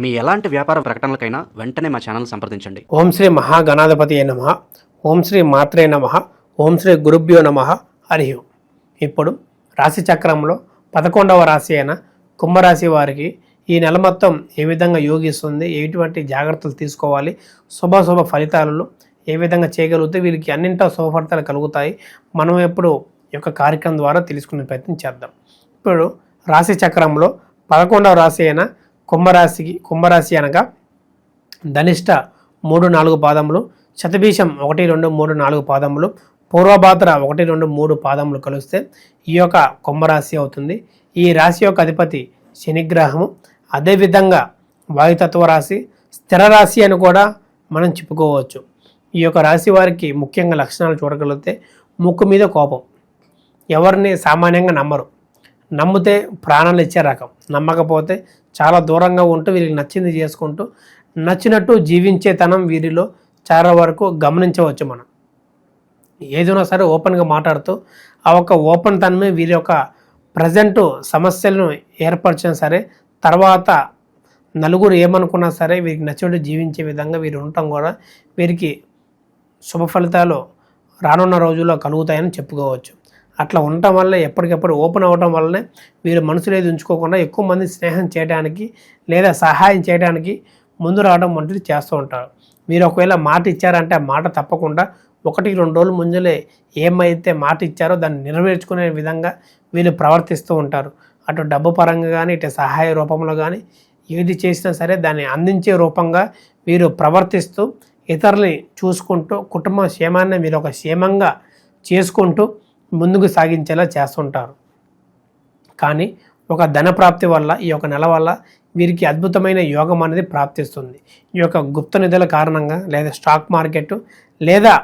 మీ ఎలాంటి వ్యాపార ప్రకటనలకైనా వెంటనే మా ఛానల్ సంప్రదించండి. ఓం శ్రీ మహాగణాధిపతి నమ ఓం శ్రీ మాత్రే నమ ఓం శ్రీ గురుభ్యో నమ హరి ఇప్పుడు రాశి చక్రంలో పదకొండవ రాశి అయిన కుంభరాశి వారికి ఈ నెల మొత్తం ఏ విధంగా యోగిస్తుంది ఎటువంటి జాగ్రత్తలు తీసుకోవాలి శుభ శుభ ఫలితాలను ఏ విధంగా చేయగలిగితే వీరికి అన్నింటా శుభ ఫలితాలు కలుగుతాయి మనం ఎప్పుడు ఈ యొక్క కార్యక్రమం ద్వారా తెలుసుకునే ప్రయత్నం చేద్దాం. ఇప్పుడు రాశి చక్రంలో పదకొండవ రాశి అయిన కుంభరాశికి కుంభరాశి అనగా ధనిష్ట మూడు నాలుగు పాదములు శతభీషం ఒకటి రెండు మూడు నాలుగు పాదములు పూర్వభాద్ర ఒకటి రెండు మూడు పాదములు కలిస్తే ఈ యొక్క కుంభరాశి అవుతుంది. ఈ రాశి యొక్క అధిపతి శనిగ్రహము. అదేవిధంగా వాయుతత్వ రాశి స్థిర రాశి అని కూడా మనం చెప్పుకోవచ్చు. ఈ యొక్క రాశి వారికి ముఖ్యంగా లక్షణాలు చూడగలిగితే ముక్కు మీద కోపం. ఎవరిని సామాన్యంగా నమ్మరు. నమ్మితే ప్రాణాలు ఇచ్చే రకం. నమ్మకపోతే చాలా దూరంగా ఉంటూ వీరికి నచ్చింది చేసుకుంటూ నచ్చినట్టు జీవించేతనం వీరిలో చాలా వరకు గమనించవచ్చు మనం. ఏదైనా సరే ఓపెన్గా మాట్లాడుతూ ఆ ఒక ఓపెన్ తనమే వీరి యొక్క ప్రజెంట్ సమస్యలను ఏర్పరిచినా సరే తర్వాత నలుగురు ఏమనుకున్నా సరే వీరికి నచ్చినట్టు జీవించే విధంగా వీరు ఉండటం కూడా వీరికి శుభ ఫలితాలు రానున్న రోజుల్లో కలుగుతాయని చెప్పుకోవచ్చు. అట్లా ఉండటం వల్ల ఎప్పటికప్పుడు ఓపెన్ అవ్వటం వల్లనే వీరు మనసులో ఏది ఉంచుకోకుండా ఎక్కువ మంది స్నేహం చేయడానికి లేదా సహాయం చేయడానికి ముందు రావడం వంటిది చేస్తూ ఉంటారు. మీరు ఒకవేళ మాట ఇచ్చారంటే ఆ మాట తప్పకుండా ఒకటికి రెండు రోజులు ముందులే ఏమైతే మాట ఇచ్చారో దాన్ని నెరవేర్చుకునే విధంగా వీళ్ళు ప్రవర్తిస్తూ ఉంటారు. అటు డబ్బు పరంగా కానీ ఇటు సహాయ రూపంలో కానీ ఏది చేసినా సరే దాన్ని అందించే రూపంగా వీరు ప్రవర్తిస్తూ ఇతరుల్ని చూసుకుంటూ కుటుంబ క్షేమాన్ని మీరు ఒక క్షేమంగా చేసుకుంటూ ముందుకు సాగించేలా చేస్తుంటారు. కానీ ఒక ధన ప్రాప్తి వల్ల ఈ యొక్క నెల వల్ల వీరికి అద్భుతమైన యోగం అనేది ప్రాప్తిస్తుంది. ఈ యొక్క గుప్త నిధుల కారణంగా లేదా స్టాక్ మార్కెట్ లేదా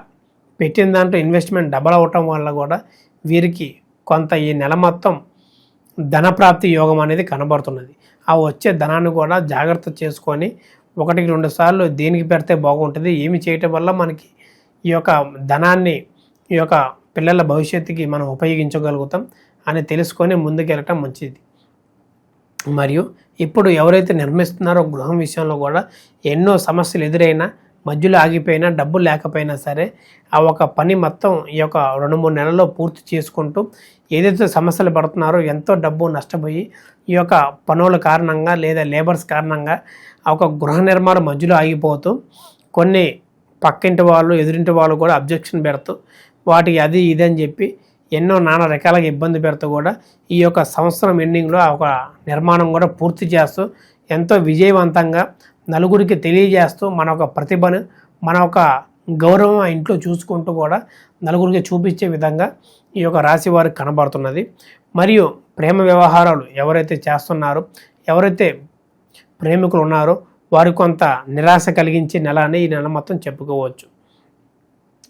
పెట్టిన దాంట్లో ఇన్వెస్ట్మెంట్ డబల్ అవటం వల్ల కూడా వీరికి కొంత ఈ నెల మొత్తం ధనప్రాప్తి యోగం అనేది కనబడుతున్నది. ఆ వచ్చే ధనాన్ని కూడా జాగ్రత్త చేసుకొని ఒకటికి రెండు సార్లు దేనికి పెడితే బాగుంటుంది ఏమి చేయటం వల్ల మనకి ఈ యొక్క ధనాన్ని ఈ యొక్క పిల్లల భవిష్యత్తుకి మనం ఉపయోగించగలుగుతాం అని తెలుసుకొని ముందుకెళ్ళటం మంచిది. మరియు ఇప్పుడు ఎవరైతే నిర్మిస్తున్నారో గృహం విషయంలో కూడా ఎన్నో సమస్యలు ఎదురైనా మధ్యలో ఆగిపోయినా డబ్బు లేకపోయినా సరే ఆ ఒక పని మొత్తం ఈ యొక్క రెండు మూడు నెలల్లో పూర్తి చేసుకుంటూ ఏదైతే సమస్యలు పడుతున్నారో ఎంతో డబ్బు నష్టపోయి ఈ యొక్క పనుల కారణంగా లేదా లేబర్స్ కారణంగా ఆ ఒక గృహ నిర్మాణం మధ్యలో ఆగిపోతూ కొన్ని పక్కింటి వాళ్ళు ఎదురింటి వాళ్ళు కూడా అబ్జెక్షన్ పెడుతూ వాటికి అది ఇది అని చెప్పి ఎన్నో నానా రకాలుగా ఇబ్బంది పెడుతూ కూడా ఈ యొక్క సంవత్సరం ఎండింగ్లో ఒక నిర్మాణం కూడా పూర్తి చేస్తూ ఎంతో విజయవంతంగా నలుగురికి తెలియజేస్తూ మన ఒక ప్రతిభను మన ఒక గౌరవం ఆ ఇంట్లో చూసుకుంటూ కూడా నలుగురికి చూపించే విధంగా ఈ యొక్క రాశి వారికి కనబడుతున్నది. మరియు ప్రేమ వ్యవహారాలు ఎవరైతే చేస్తున్నారో ఎవరైతే ప్రేమికులు ఉన్నారో వారి కొంత నిరాశ కలిగించే నెల అని ఈ నెల మొత్తం చెప్పుకోవచ్చు.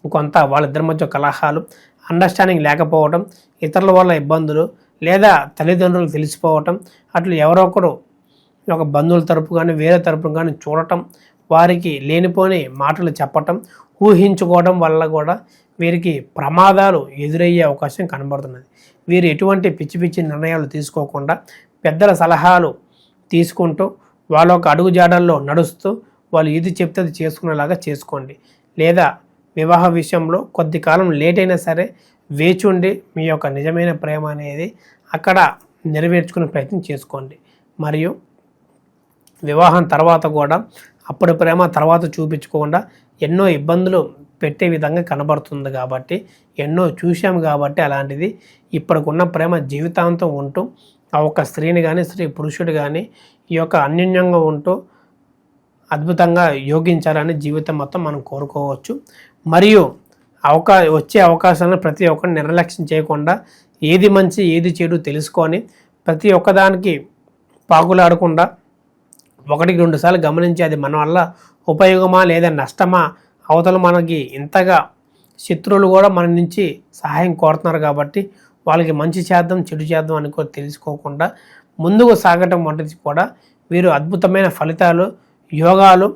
కొంత వాళ్ళిద్దరి మధ్య కలహాలు అండర్స్టాండింగ్ లేకపోవడం ఇతరుల వల్ల ఇబ్బందులు లేదా తల్లిదండ్రులు తెలిసిపోవటం అట్లా ఎవరొకరు ఒక బంధువుల తరపు కానీ వేరే తరపు కానీ చూడటం వారికి లేనిపోని మాటలు చెప్పటం ఊహించుకోవడం వల్ల కూడా వీరికి ప్రమాదాలు ఎదురయ్యే అవకాశం కనబడుతున్నది. వీరు ఎటువంటి పిచ్చి పిచ్చి నిర్ణయాలు తీసుకోకుండా పెద్దల సలహాలు తీసుకుంటూ వాళ్ళ ఒక అడుగుజాడల్లో నడుస్తూ వాళ్ళు ఇది చెప్తే అది చేసుకునేలాగా చేసుకోండి. లేదా వివాహ విషయంలో కొద్ది కాలం లేట్ అయినా సరే వేచి ఉండి మీ యొక్క నిజమైన ప్రేమ అనేది అక్కడ నెరవేర్చుకునే ప్రయత్నం చేసుకోండి. మరియు వివాహం తర్వాత కూడా అప్పుడు ప్రేమ తర్వాత చూపించుకోకుండా ఎన్నో ఇబ్బందులు పెట్టే విధంగా కనబడుతుంది కాబట్టి ఎన్నో చూశాము కాబట్టి అలాంటిది ఇప్పటికున్న ప్రేమ జీవితాంతం ఉంటూ ఆ ఒక్క స్త్రీని కానీ స్త్రీ పురుషుడు కానీ ఈ యొక్క అన్యోన్యంగా ఉంటూ అద్భుతంగా యోగించాలని జీవితం మొత్తం మనం కోరుకోవచ్చు. మరియు అవకా వచ్చే అవకాశాలను ప్రతి ఒక్కరిని నిర్లక్ష్యం చేయకుండా ఏది మంచి ఏది చెడు తెలుసుకొని ప్రతి ఒక్కదానికి పాకులాడకుండా ఒకటికి రెండు సార్లు గమనించి అది మన వల్ల ఉపయోగమా లేదా నష్టమా అవతల మనకి ఇంతగా శత్రువులు కూడా మన నుంచి సహాయం కోరుతున్నారు కాబట్టి వాళ్ళకి మంచి చేద్దాం చెడు చేద్దాం అని కూడా తెలుసుకోకుండా ముందుకు సాగటం వంటిది కూడా వీరు అద్భుతమైన ఫలితాలు యోగాలు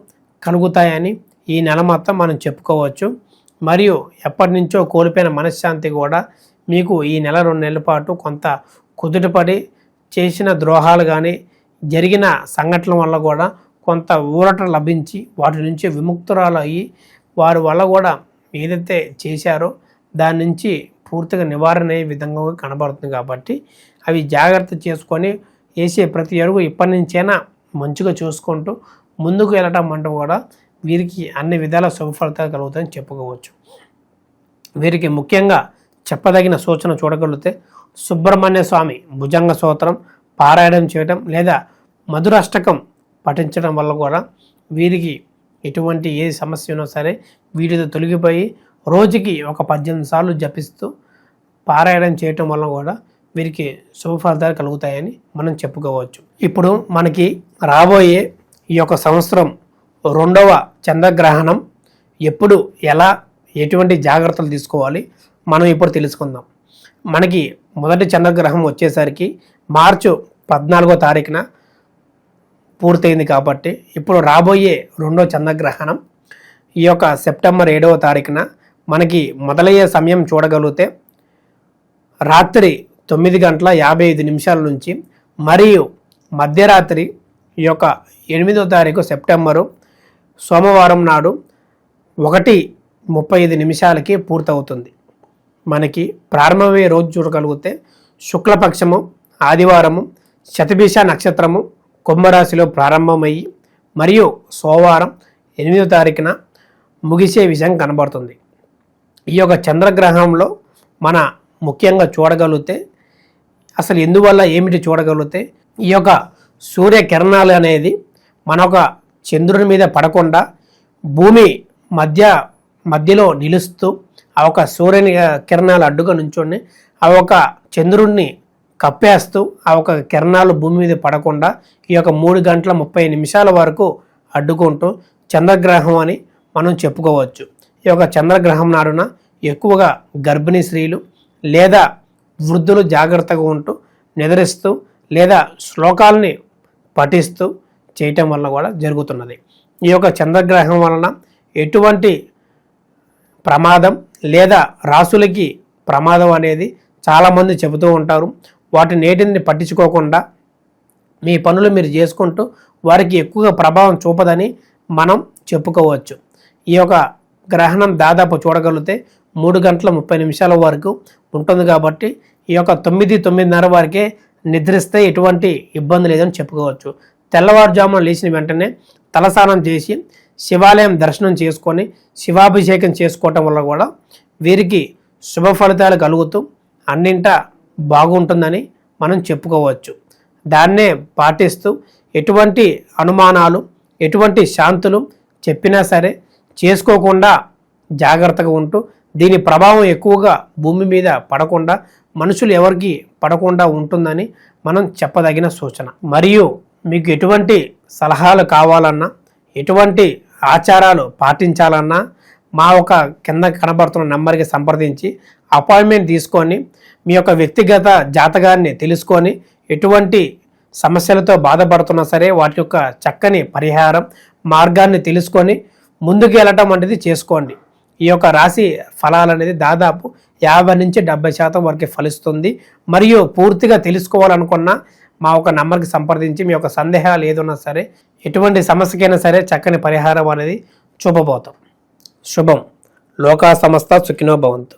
కలుగుతాయని ఈ నెల మొత్తం మనం చెప్పుకోవచ్చు. మరియు ఎప్పటి నుంచో కోల్పోయిన మనశ్శాంతి కూడా మీకు ఈ నెల రెండు నెలల పాటు కొంత కుదుటపడి చేసిన ద్రోహాలు కానీ జరిగిన సంఘటనల వల్ల కూడా కొంత ఊరట లభించి వాటి నుంచి విముక్తురాలు అయ్యి వారి వల్ల కూడా ఏదైతే చేశారో దాని నుంచి పూర్తిగా నివారణ అయ్యే విధంగా కనబడుతుంది కాబట్టి అవి జాగ్రత్త చేసుకొని వేసే ప్రతి అడుగు ఇప్పటి నుంచైనా మంచిగా చూసుకుంటూ ముందుకు వెళ్ళటం అంటూ కూడా వీరికి అన్ని విధాల శుభఫలితాలు కలుగుతాయని చెప్పుకోవచ్చు. వీరికి ముఖ్యంగా చెప్పదగిన సూచన చూడగలిగితే సుబ్రహ్మణ్య స్వామి భుజంగ స్తోత్రం పారాయణం చేయటం లేదా మధురాష్టకం పఠించడం వల్ల కూడా వీరికి ఎటువంటి ఏ సమస్య ఉన్నా సరే వీటితో తొలగిపోయి రోజుకి ఒక పద్దెనిమిది సార్లు జపిస్తూ పారాయణం చేయటం వల్ల కూడా వీరికి శుభ ఫలితాలు కలుగుతాయని మనం చెప్పుకోవచ్చు. ఇప్పుడు మనకి రాబోయే ఈ యొక్క సంవత్సరం రెండవ చంద్రగ్రహణం ఎప్పుడు ఎలా ఎటువంటి జాగ్రత్తలు తీసుకోవాలి మనం ఇప్పుడు తెలుసుకుందాం. మనకి మొదటి చంద్రగ్రహం వచ్చేసరికి మార్చు పద్నాలుగో తారీఖున పూర్తయింది కాబట్టి ఇప్పుడు రాబోయే రెండో చంద్రగ్రహణం ఈ యొక్క సెప్టెంబర్ ఏడవ తారీఖున మనకి మొదలయ్యే సమయం చూడగలిగితే రాత్రి తొమ్మిది గంటల యాభై ఐదు నిమిషాల నుంచి మరియు మధ్యరాత్రి ఈ యొక్క ఎనిమిదో తారీఖు సెప్టెంబరు సోమవారం నాడు ఒకటి ముప్పై ఐదు నిమిషాలకి పూర్తవుతుంది. మనకి ప్రారంభమయ్యే రోజు చూడగలిగితే శుక్లపక్షము ఆదివారము శతభిష నక్షత్రము కుంభరాశిలో ప్రారంభమయ్యి మరియు సోమవారం ఎనిమిదో తారీఖున ముగిసే విషయం కనబడుతుంది. ఈ యొక్క చంద్రగ్రహంలో మన ముఖ్యంగా చూడగలిగితే అసలు ఎందువల్ల ఏమిటి చూడగలిగితే ఈ యొక్క సూర్యకిరణాలు అనేది మన ఒక చంద్రుని మీద పడకుండా భూమి మధ్య మధ్యలో నిలుస్తూ ఆ ఒక సూర్యుని కిరణాలు అడ్డుగా నుంచొని ఆ ఒక చంద్రుణ్ణి కప్పేస్తూ ఆ ఒక కిరణాలు భూమి మీద పడకుండా ఈ యొక్క మూడు గంటల ముప్పై నిమిషాల వరకు అడ్డుకుంటూ చంద్రగ్రహం అని మనం చెప్పుకోవచ్చు. ఈ యొక్క చంద్రగ్రహం నాడున ఎక్కువగా గర్భిణీ స్త్రీలు లేదా వృద్ధులు జాగ్రత్తగా ఉంటూ నిద్రిస్తూ లేదా శ్లోకాలని పఠిస్తూ చేయటం వల్ల కూడా జరుగుతున్నది. ఈ యొక్క చంద్రగ్రహం వలన ఎటువంటి ప్రమాదం లేదా రాసులకి ప్రమాదం అనేది చాలామంది చెబుతూ ఉంటారు. వాటి నేటిని పట్టించుకోకుండా మీ పనులు మీరు చేసుకుంటూ వారికి ఎక్కువగా ప్రభావం చూపదని మనం చెప్పుకోవచ్చు. ఈ యొక్క గ్రహణం దాదాపు చూడగలిగితే మూడు గంటల ముప్పై నిమిషాల వరకు ఉంటుంది కాబట్టి ఈ యొక్క తొమ్మిది తొమ్మిదిన్నర వరకే నిద్రిస్తే ఎటువంటి ఇబ్బంది లేదని చెప్పుకోవచ్చు. తెల్లవారుజామున లేచిన వెంటనే తలస్నానం చేసి శివాలయం దర్శనం చేసుకొని శివాభిషేకం చేసుకోవటం వల్ల కూడా వీరికి శుభ ఫలితాలు కలుగుతూ అన్నింట బాగుంటుందని మనం చెప్పుకోవచ్చు. దాన్నే పాటిస్తూ ఎటువంటి అనుమానాలు ఎటువంటి శాంతులు చెప్పినా సరే చేసుకోకుండా జాగ్రత్తగా ఉంటూ దీని ప్రభావం ఎక్కువగా భూమి మీద పడకుండా మనుషులు ఎవరికి పడకుండా ఉంటుందని మనం చెప్పదగిన సూచన. మరియు మీకు ఎటువంటి సలహాలు కావాలన్నా ఎటువంటి ఆచారాలు పాటించాలన్నా మా ఒక కింద కనబడుతున్న నెంబర్కి సంప్రదించి అపాయింట్మెంట్ తీసుకొని మీ యొక్క వ్యక్తిగత జాతకాన్ని తెలుసుకొని ఎటువంటి సమస్యలతో బాధపడుతున్నా సరే వాటి యొక్క చక్కని పరిహారం మార్గాన్ని తెలుసుకొని ముందుకు వెళ్ళటం అనేది చేసుకోండి. ఈ యొక్క రాశి ఫలాలు అనేది దాదాపు యాభై నుంచి డెబ్బై శాతం వరకు ఫలిస్తుంది. మరియు పూర్తిగా తెలుసుకోవాలనుకున్న మా ఒక నంబర్కి సంప్రదించి మీ యొక్క సందేహాలు ఏదైనా సరే ఎటువంటి సమస్యకైనా సరే చక్కని పరిహారం అనేది చూపబోతాం. శుభం. లోకా సంస్థ సుఖినో భవంతు.